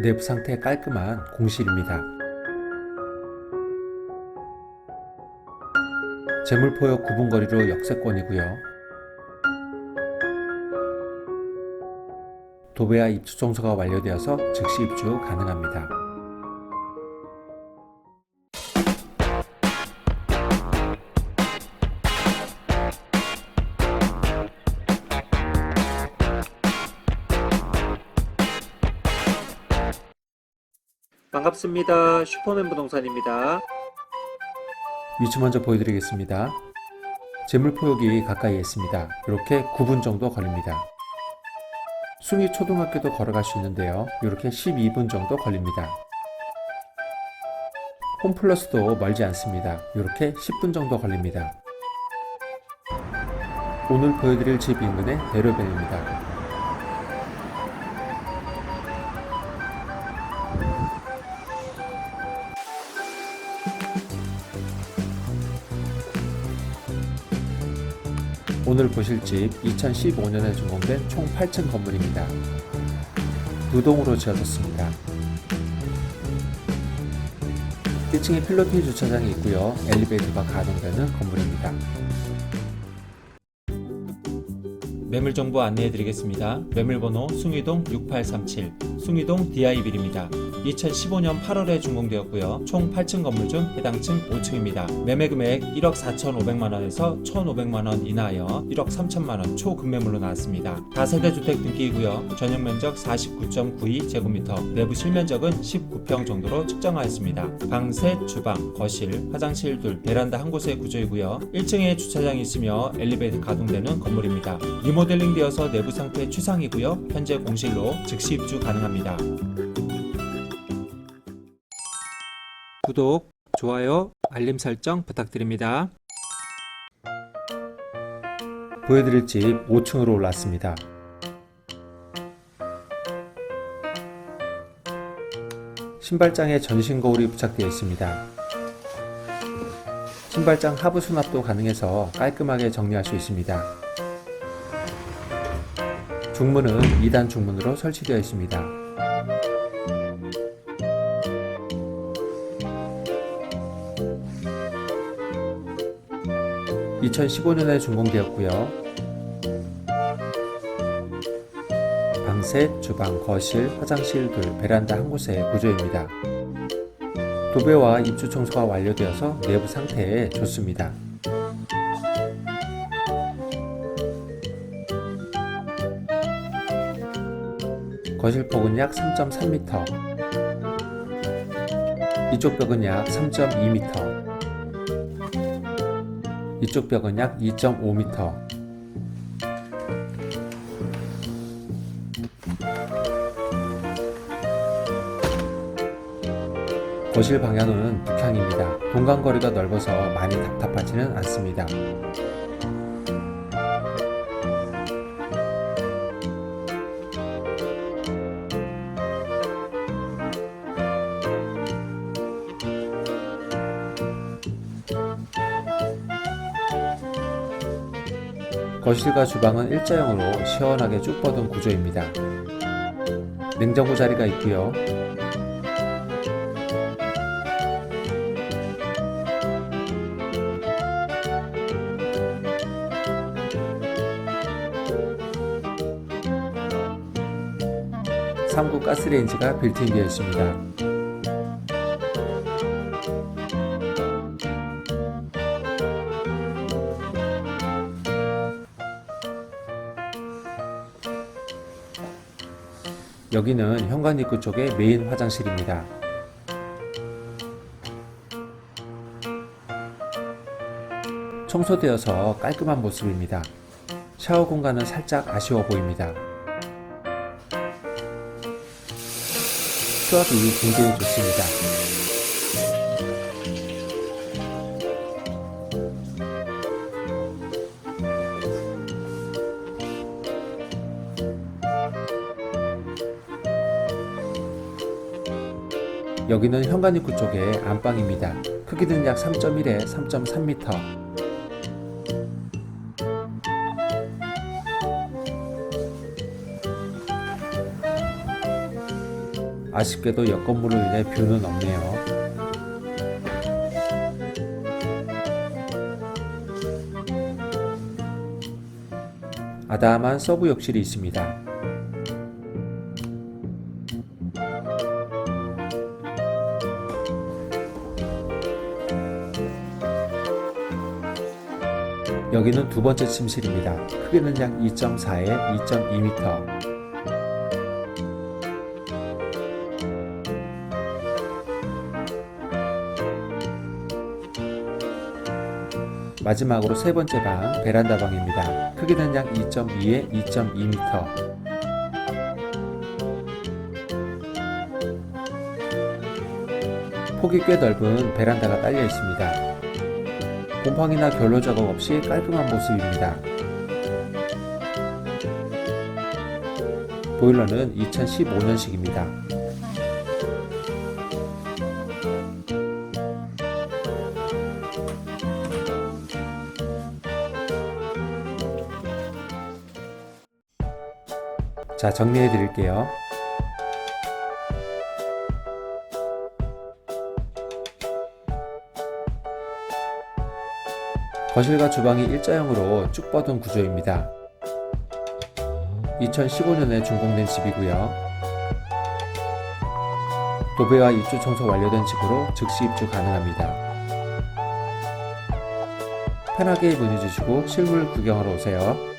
내부 상태 깔끔한 공실입니다. 재물포역 구분거리로 역세권이고요. 도배와 입주 청소가 완료되어서 즉시 입주 가능합니다. 반갑습니다. 슈퍼맨 부동산입니다. 위치 먼저 보여드리겠습니다. 재물 포역이 가까이에 있습니다. 이렇게 9분 정도 걸립니다. 숭이 초등학교도 걸어갈 수 있는데요. 이렇게 12분 정도 걸립니다. 홈플러스도 멀지 않습니다. 이렇게 10분 정도 걸립니다. 오늘 보여드릴 집 인근의 대로변입니다. 오늘 보실 집 2015년에 준공된 총 8층 건물입니다. 두 동으로 지어졌습니다. 1층에 필로티 주차장이 있고요. 엘리베이터가 가동되는 건물입니다. 매물 정보 안내해 드리겠습니다. 매물번호 숭이동 6837, 숭이동 DI빌입니다. 2015년 8월에 준공되었고요. 총 8층 건물 중 해당 층 5층입니다. 매매 금액 1억 4,500만 원에서 1,500만 원 인하여 1억 3천만 원 초급매물로 나왔습니다. 다세대 주택 등기이고요. 전용 면적 49.92제곱미터, 내부 실면적은 19평 정도로 측정하였습니다. 방 셋, 주방, 거실, 화장실 둘, 베란다 한 곳의 구조이고요. 1층에 주차장이 있으며 엘리베이터 가동되는 건물입니다. 리모델링 되어서 내부 상태 최상이고요. 현재 공실로 즉시 입주 가능합니다. 구독, 좋아요, 알림 설정 부탁드립니다. 보여드릴 집 5층으로 올랐습니다. 신발장에 전신 거울이 부착되어 있습니다. 신발장 하부 수납도 가능해서 깔끔하게 정리할 수 있습니다. 중문은 2단 중문으로 설치되어 있습니다. 2015년에 준공되었고요. 방셋, 주방, 거실, 화장실 둘, 베란다 한 곳의 구조입니다. 도배와 입주 청소가 완료되어서 내부 상태에 좋습니다. 거실 폭은 약 3.3m, 이쪽 벽은 약 3.2m, 이쪽 벽은 약 2.5m. 거실 방향은 북향입니다. 동간거리가 넓어서 많이 답답하지는 않습니다. 거실과 주방은 일자형으로 시원하게 쭉 뻗은 구조입니다. 냉장고 자리가 있고요. 삼구 가스레인지가 빌트인되어 있습니다. 여기는 현관 입구 쪽의 메인 화장실입니다. 청소되어서 깔끔한 모습입니다. 샤워 공간은 살짝 아쉬워 보입니다. 수압이 굉장히 좋습니다. 여기는 현관 입구 쪽의 안방입니다. 크기는 약 3.1에 3.3m. 아쉽게도 옆 건물로 인해 뷰는 없네요. 아담한 서브 욕실이 있습니다. 여기는 두 번째 침실입니다. 크기는 약 2.4에 2.2m. 마지막으로 세 번째 방, 베란다 방입니다. 크기는 약 2.2에 2.2m. 폭이 꽤 넓은 베란다가 딸려 있습니다. 곰팡이나 결로 작업 없이 깔끔한 모습입니다. 보일러는 2015년식입니다. 자, 정리해 드릴게요. 거실과 주방이 일자형으로 쭉 뻗은 구조입니다. 2015년에 준공된 집이고요. 도배와 입주 청소 완료된 집으로 즉시 입주 가능합니다. 편하게 문의 주시고 실물 구경하러 오세요.